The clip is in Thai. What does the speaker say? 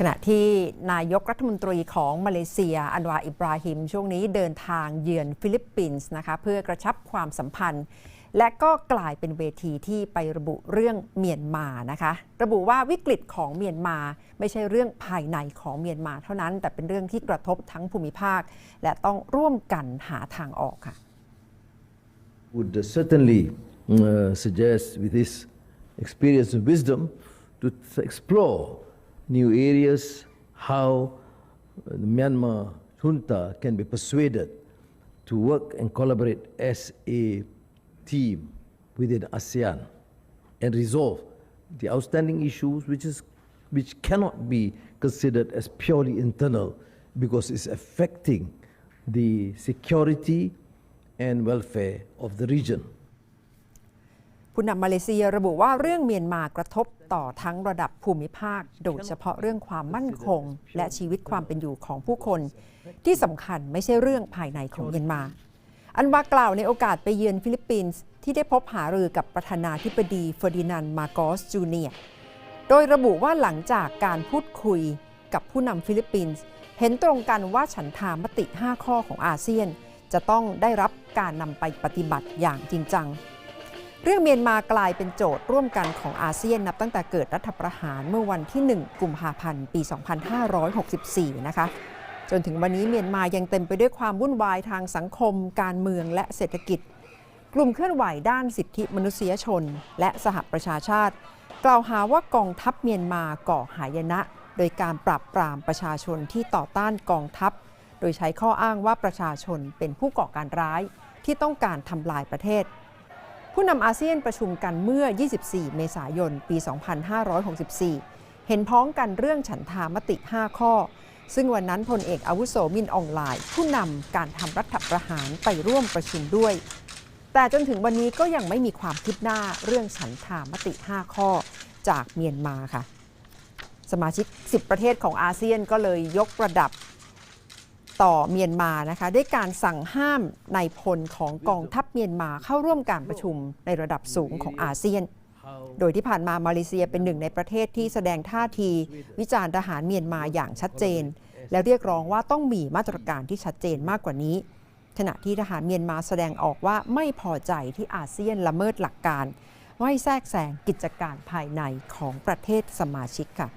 ขณะที่นายกรัฐมนตรีของมาเลเซีย อันวาอิบราฮิม ช่วงนี้เดินทางเยือนฟิลิปปินส์นะคะเพื่อกระชับความสัมพันธ์ และก็กลายเป็นเวทีที่ไประบุเรื่องเมียนมานะคะระบุว่าวิกฤตของเมียนมา ไม่ใช่เรื่องภายในของเมียนมาเท่านั้น แต่เป็นเรื่องที่กระทบทั้งภูมิภาค และต้องร่วมกันหาทางออกค่ะ would certainly uh, suggest with his experience and wisdom to explore new areas how the Myanmar junta can be persuaded to work and collaborate as a team within ASEAN and resolve the outstanding issues which is which cannot be considered as purely internal because it's affecting the security and welfare of the region. ผู้นำมาเลเซียระบุว่าเรื่องเมียนมากระทบต่อทั้งระดับภูมิภาค โดยเฉพาะเรื่องความมั่นคง และชีวิตความเป็นอยู่ของผู้คน ที่สำคัญไม่ใช่เรื่องภายในของเมียนมา อันวากล่าวในโอกาสไปเยือนฟิลิปปินส์ที่ได้พบหารือกับประธานาธิบดีเฟอร์ดินานด์มาโกสจูเนียโดยระบุว่าหลังจากการพูดคุยกับผู้นำฟิลิปปินส์เห็นตรงกันว่าฉันทามติ 5 ข้อของอาเซียน จะต้องได้รับการนำไปปฏิบัติอย่างจริงจัง เรื่องเมียนมากลายเป็นโจทย์ร่วมกันของอาเซียนนับตั้งแต่เกิดรัฐประหารเมื่อวันที่ 1 กุมภาพันธ์ ปี 2564 นะคะ จนถึงวันนี้เมียนมายังเต็มไปด้วยความวุ่นวายทางสังคม การเมืองและเศรษฐกิจ กลุ่มเคลื่อนไหวด้านสิทธิมนุษยชน และสหประชาชาติ กล่าวหาว่ากองทัพเมียนมาก่อหายนะ โดยการปราบปรามประชาชนที่ต่อต้านกองทัพ โดยใช้ข้ออ้างว่าประชาชนเป็นผู้ก่อการร้ายที่ต้องการทำลายประเทศ ผู้นำอาเซียนประชุมกันเมื่อ 24 เมษายน ปี 2564 เห็นพ้องกันเรื่องฉันทามติ 5 ข้อ ซึ่งวันนั้นพลเอกอาวุโสมินอองไลน์ผู้นำการทำรัฐประหารไปร่วมประชุมด้วย แต่จนถึงวันนี้ก็ยังไม่มีความคืบหน้าเรื่องฉันทามติ 5 ข้อจากเมียนมาค่ะ สมาชิก 10 ประเทศของอาเซียนก็เลยยกระดับ ต่อเมียนมานะคะด้วยการสั่งห้ามนายพลของกองทัพเมียนมาเข้าร่วมการประชุมในระดับสูงของอาเซียน โดยที่ผ่านมามาเลเซียเป็นหนึ่งในประเทศที่แสดงท่าที วิจารณ์ทหารเมียนมาอย่างชัดเจน และเรียกร้องว่าต้องมีมาตรการที่ชัดเจนมากกว่านี้ ขณะที่ทหารเมียนมาแสดงออกว่าไม่พอใจที่อาเซียนละเมิดหลักการไม่แทรกแซงกิจการภายในของประเทศสมาชิกค่ะ